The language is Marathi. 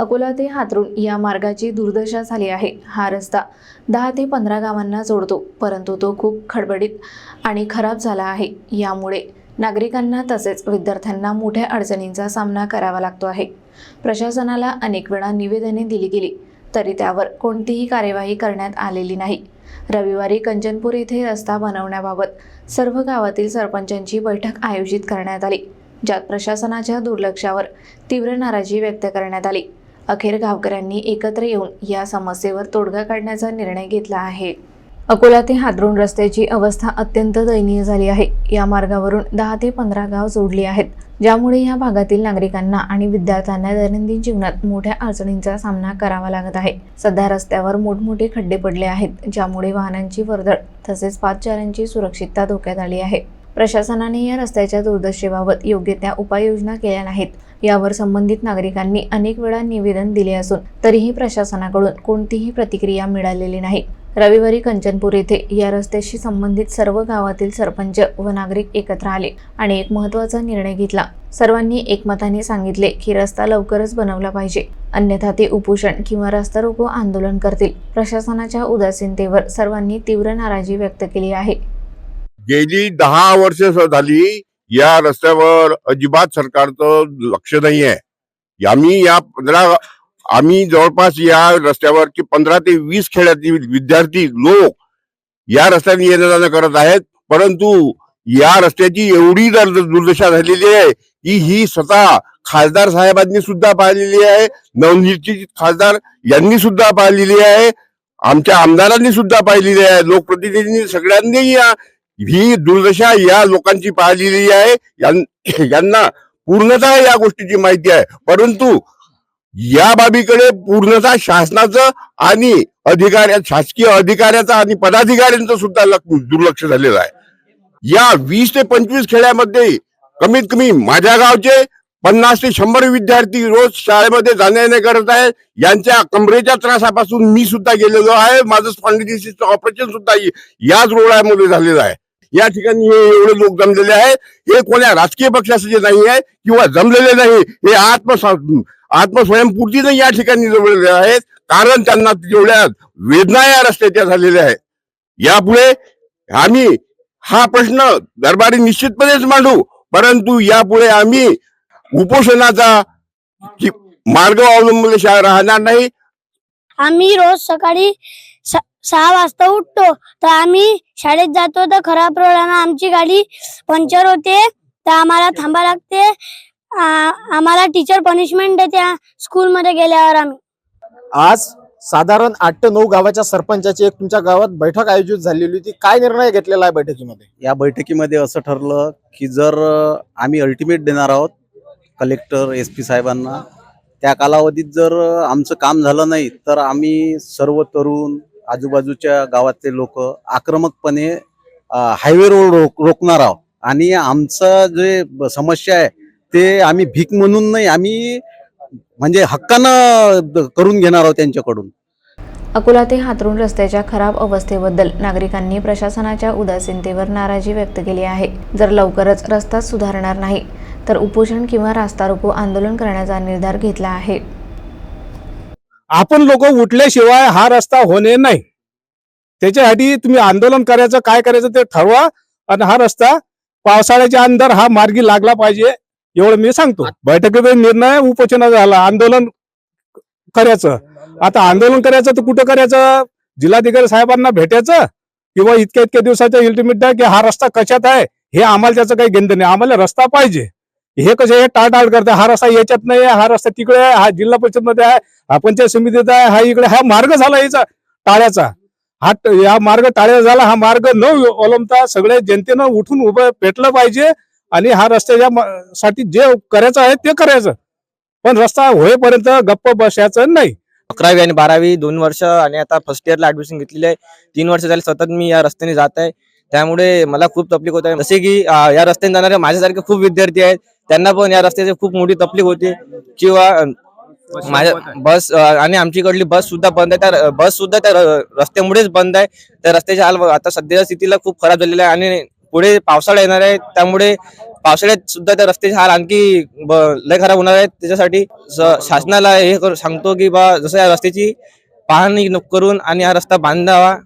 अकोला ते हातरुण या मार्गाची दुर्दशा झाली आहे. हा रस्ता दहा ते पंधरा गावांना जोडतो परंतु तो खूप खडबडीत आणि खराब झाला आहे. यामुळे नागरिकांना तसेच विद्यार्थ्यांना मोठ्या अडचणींचा सामना करावा लागतो आहे. प्रशासनाला अनेक वेळा निवेदने दिली गेली तरी त्यावर कोणतीही कार्यवाही करण्यात आलेली नाही. रविवारी कंचनपूर येथे रस्ता बनवण्याबाबत सर्व गावातील सरपंचांची बैठक आयोजित करण्यात आली ज्यात प्रशासनाच्या दुर्लक्षावर तीव्र नाराजी व्यक्त करण्यात आली. अखेर गावकऱ्यांनी एकत्र येऊन या समस्येवर तोडगा काढण्याचा निर्णय घेतला आहे. अकोला ते हादरून रस्त्याची अवस्था अत्यंत दयनीय झाली आहे. या मार्गावरून दहा ते पंधरा गाव जोडली आहेत ज्यामुळे या भागातील नागरिकांना आणि विद्यार्थ्यांना दैनंदिन जीवनात मोठ्या अडचणींचा सामना करावा लागत आहे. सध्या रस्त्यावर मोठमोठे खड्डे पडले आहेत ज्यामुळे वाहनांची वर्दळ तसेच पादचाऱ्यांची सुरक्षितता धोक्यात आली आहे. प्रशासनाने या रस्त्याच्या दुर्दशेबाबत योग्य त्या उपाययोजना केल्या नाहीत. यावर संबंधित नागरिकांनी अनेक वेळा निवेदन दिले असून तरीही प्रशासनाकडून कोणतीही प्रतिक्रिया मिळालेली नाही. रविवारी कंचनपूर येथे या रस्त्याशी संबंधित सर्व गावातील सरपंच व नागरिक एकत्र आले आणि एक महत्त्वाचा निर्णय घेतला. सर्वांनी एकमताने सांगितले की रस्ता लवकरच बनवला पाहिजे. अन्यथा ते उपोषण किंवा रस्ता रोको आंदोलन करतील. प्रशासनाच्या उदासीनतेवर सर्वांनी तीव्र नाराजी व्यक्त केली आहे. गेली दहा वर्ष झाली या रस्त्यावर अजिबात सरकारचं लक्ष नाही आहे आम्ही या पंधरा आम्ही जवळपास या रस्त्यावर की पंधरा ते वीस खेड्यातील विद्यार्थी लोक या रस्त्याने येणं जाणं करत आहेत. परंतु या रस्त्याची एवढी दुर्दशा झालेली आहे की ही स्वतः खासदार साहेबांनी सुद्धा पाहिलेली आहे. नवनिर्चित खासदार यांनी सुद्धा पाहिलेली आहे. आमच्या आमदारांनी सुद्धा पाहिलेली आहे. लोकप्रतिनिधींनी सगळ्यांनी या ही दुर्दशा या लोकांची पाहिलेली आहे. यांना पूर्णतः या गोष्टीची माहिती आहे. परंतु या बाबीकडे पूर्णतः शासनाचं आणि अधिकाऱ्या शासकीय अधिकाऱ्याचं आणि पदाधिकाऱ्यांचं सुद्धा दुर्लक्ष झालेलं आहे. या वीस ते पंचवीस खेड्यामध्ये कमीत कमी माझ्या गावचे पन्नास ते शंभर विद्यार्थी रोज शाळेमध्ये जाण्या येणे करत आहेत. यांच्या कमरेच्या त्रासापासून मी सुद्धा गेलेलो आहे. माझं स्पॉन्डिलिसिसचं ऑपरेशन सुद्धा याच रोडामध्ये झालेलं आहे. या ठिकाणी हे एवढे लोक जमलेले आहे हे कोण्या राजकीय पक्षाचे नाही आहे किंवा जमलेले नाही. हे आत्म आत्मस्वयंपूर्तीने या ठिकाणी जमलेले आहेत. कारण त्यांना जेवढ्या वेदना या रस्त्याच्या झालेल्या आहेत. यापुढे आम्ही हा प्रश्न दरबारी निश्चितपणेच मांडू. परंतु यापुढे आम्ही उपोषणाचा मार्ग अवलंबल्याशिवाय राहणार नाही. आम्ही रोज सकाळी सहा वाजता उठतो. तर आम्ही शाळेत जातो. तर खराब रोडानं आमची गाडी पंक्चर होते. तर आम्हाला थांबा लागते. आ- आम्हाला टीचर पनिशमेंट देते स्कूलमध्ये गेल्यावर आम्ही. आज साधारण आठ ते नऊ गावाच्या सरपंचाची एक तुमच्या गावात बैठक आयोजित झालेली होती. काय निर्णय घेतलेला आहे बैठकीमध्ये? या बैठकीमध्ये असं ठरलं की जर आम्ही अल्टिमेट देणार आहोत कलेक्टर एस पी साहेबांना त्या कालावधीत जर आमचं काम झालं नाही तर आम्ही सर्व तरुण आजूबाजूच्या गावातले लोक आक्रमकपणे हायवे रोड रोक रोखणार आहोत. आणि आमचं जे समस्या आहे ते आम्ही भीक म्हणून नाही आम्ही म्हणजे हक्कानं करून घेणार आहोत त्यांच्याकडून. अकोला ते हातरुण रस्त्याच्या खराब अवस्थेबद्दल नागरिकांनी प्रशासनाच्या उदासीनतेवर नाराजी व्यक्त केली आहे. जर लवकरच रस्ता सुधारणार नाही तर उपोषण किंवा रास्ता रोको आंदोलन करण्याचा निर्धार घेतला आहे. आपण लोक उठल्याशिवाय हा रस्ता होणे नाही. त्याच्यासाठी तुम्ही आंदोलन करायचं काय करायचं ते ठरवा आणि हा रस्ता पावसाळ्याच्या अंदर हा मार्गी लागला पाहिजे एवढं मी सांगतो. बैठकीचा निर्णय उपोषणा झाला आंदोलन करायचं. आता आंदोलन करायचं तर कुठं करायचं? जिल्हाधिकारी साहेबांना भेटायचं? किंवा इतक्या इतक्या दिवसाच्या अल्टिमेट द्या की हा रस्ता कशात आहे? हे आम्हाला त्याचं काही गेंद नाही. आम्हाला रस्ता पाहिजे. हे कसं हे टाळटाळ करतात हा रस्ता याच्यात नाही आहे हा रस्ता तिकडे आहे हा जिल्हा परिषदमध्ये आहे हा पंचायत समितीत आहे हा इकडे हा मार्ग झाला याचा टाळ्याचा. हा या मार्ग टाळ्या झाला हा मार्ग न अवलंबता सगळ्या जनतेनं उठून उभं पेटलं पाहिजे आणि हा रस्त्याच्या साठी जे करायचं आहे ते करायचं. पण रस्ता होईपर्यंत गप्प बसायचं नाही. अकरावी आणि बारावी दोन वर्ष आणि आता फर्स्ट इयरला ऍडमिशन घेतलेली आहे. तीन वर्ष झाले सतत मी या रस्त्याने जात आहे. त्यामुळे मला खूप तकलीफ होत आहे. जसे की या रस्त्याने जाणारे माझ्यासारखे खूप विद्यार्थी आहेत. त्यांना पण या रस्त्याची खूप मोठी तकलीफ होते. किंवा माझ्या बस आणि आमच्याकडली बस सुद्धा बंद आहे. त्या बस सुद्धा त्या रस्त्यामुळेच बंद आहे. त्या रस्त्याच्या हाल आता सध्याच्या स्थितीला खूप खराब झालेला आहे. आणि पुढे पावसाळा येणार आहे. त्यामुळे पावसाळ्यात सुद्धा त्या रस्त्याचे हाल आणखी लय खराब होणार आहेत त्याच्यासाठी शासनाला हे सांगतो की बा जसं या रस्त्याची पाहणी करून आणि हा रस्ता बांधावा.